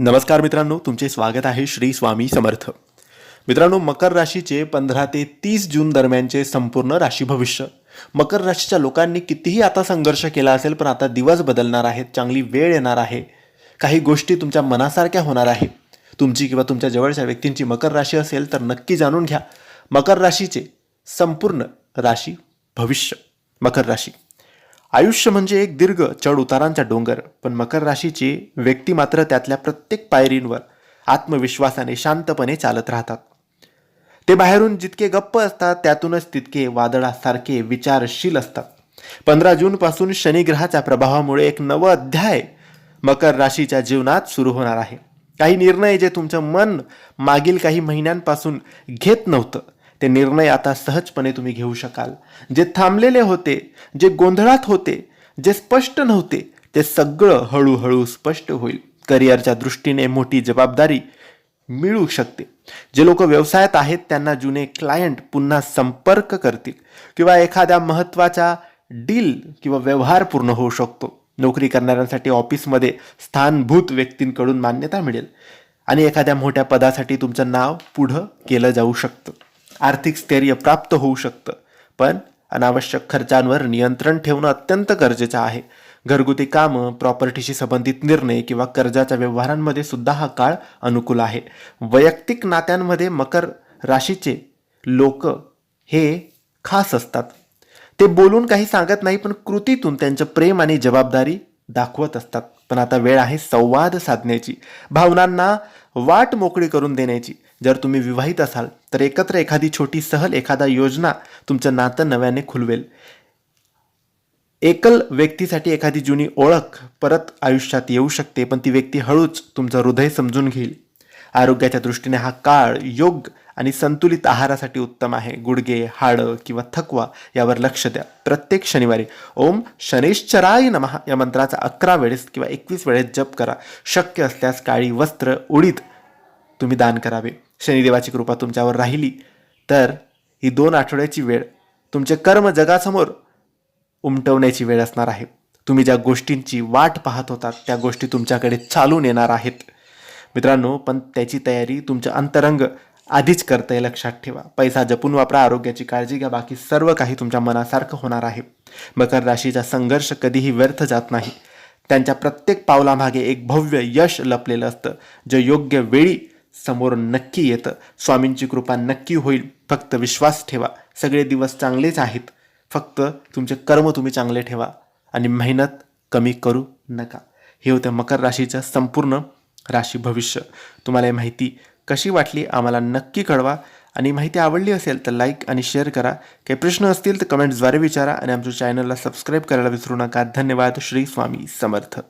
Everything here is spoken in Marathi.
नमस्कार मित्रांनो तुमचे स्वागत आहे श्री स्वामी समर्थ. मित्रांनो मकर राशीचे पंधरा ते तीस जून दरम्यानचे संपूर्ण राशी भविष्य. मकर राशीच्या लोकांनी कितीही आता संघर्ष केला असेल पण आता दिवस बदलणार आहेत चांगली वेळ येणार आहे. काही गोष्टी तुमच्या मनासारख्या होणार आहे तुमची किंवा तुमच्या जवळच्या व्यक्तींची मकर राशी असेल तर नक्की जाणून घ्या. मकर राशीचे संपूर्ण राशी भविष्य. मकर राशी. आयुष्य म्हणजे एक दीर्घ चढ उतारांचा डोंगर पण मकर राशीची व्यक्ती मात्र त्यातल्या प्रत्येक पायरींवर आत्मविश्वासाने शांतपणे चालत राहतात. ते बाहेरून जितके गप्प असतात त्यातूनच तितके वादळासारखे विचारशील असतात. पंधरा जूनपासून शनिग्रहाच्या प्रभावामुळे एक नवं अध्याय मकर राशीच्या जीवनात सुरू होणार आहे. काही निर्णय जे तुमचं मन मागील काही महिन्यांपासून घेत नव्हतं ते निर्णय आता सहजपणे तुम्ही घेऊ शकाल. जे थांबलेले होते जे गोंधळात होते जे स्पष्ट नव्हते ते सगळं हळूहळू स्पष्ट होईल. करिअरच्या दृष्टीने मोठी जबाबदारी मिळू शकते. जे लोक व्यवसायात आहेत त्यांना जुने क्लायंट पुन्हा संपर्क करतील किंवा एखाद्या महत्त्वाच्या डील किंवा व्यवहार पूर्ण होऊ शकतो. नोकरी करणाऱ्यांसाठी ऑफिसमध्ये स्थानभूत व्यक्तींकडून मान्यता मिळेल आणि एखाद्या मोठ्या पदासाठी तुमचं नाव पुढं केलं जाऊ शकतं. आर्थिक स्थैर्य प्राप्त होऊ शकतं. पण अनावश्यक खर्चांवर नियंत्रण ठेवणं अत्यंत गरजेचं आहे. घरगुती कामं प्रॉपर्टीशी संबंधित निर्णय किंवा कर्जाच्या व्यवहारांमध्ये सुद्धा हा काळ अनुकूल आहे. वैयक्तिक नात्यांमध्ये मकर राशीचे लोक हे खास असतात. ते बोलून काही सांगत नाही पण कृतीतून त्यांचं प्रेम आणि जबाबदारी दाखवत असतात. पण आता वेळ आहे संवाद साधण्याची. भावनांना वाट मोकळी करून देण्याची. जर तुम्ही विवाहित असाल तर एकत्र एखादी छोटी सहल एखादा योजना तुमचं नातं नव्याने खुलवेल. एकल व्यक्तीसाठी एखादी जुनी ओळख परत आयुष्यात येऊ शकते पण ती व्यक्ती हळूच तुमचं हृदय समजून घेईल. आरोग्याच्या दृष्टीने हा काळ योग आणि संतुलित आहारासाठी उत्तम आहे. गुडघे हाडं किंवा थकवा यावर लक्ष द्या. प्रत्येक शनिवारी ओम शनेश्चराय नमः या मंत्राचा अकरा वेळेस किंवा एकवीस वेळेस जप करा. शक्य असल्यास काळी वस्त्र उडीद तुम्ही दान करावे. शनिदेवाची कृपा तुमच्यावर राहिली. तर ही दोन आठवड्याची वेळ तुमचे कर्म जगासमोर उमटवण्याची वेळ असणार आहे. तुम्ही ज्या गोष्टींची वाट पाहत होतात त्या गोष्टी तुमच्याकडे चालून येणार आहेत. मित्रांनो पण त्याची तयारी तुमचं अंतरंग आधीच करतंय लक्षात ठेवा. पैसा जपून वापरा आरोग्याची काळजी घ्या बाकी सर्व काही तुमच्या मनासारखं होणार आहे. मकर राशीचा संघर्ष कधीही व्यर्थ जात नाही. त्यांच्या प्रत्येक पावलामागे एक भव्य यश लपलेलं असतं जे योग्य वेळी समोर नक्की येतं. स्वामींची कृपा नक्की होईल. फक्त विश्वास ठेवा. सगळे दिवस चांगलेच आहेत. फक्त तुमचे कर्म तुम्ही चांगले ठेवा आणि मेहनत कमी करू नका. हे होतं मकर राशीचं संपूर्ण राशी भविष्य. तुम्हाला ही माहिती कशी वाटली आम्हाला नक्की कळवा. आणि माहिती आवडली असेल तर लाईक आणि शेअर करा. काही प्रश्न असतील तर कमेंट्सद्वारे विचारा. आणि आमच्या चॅनलला सबस्क्राईब करायला विसरू नका. धन्यवाद. श्री स्वामी समर्थ.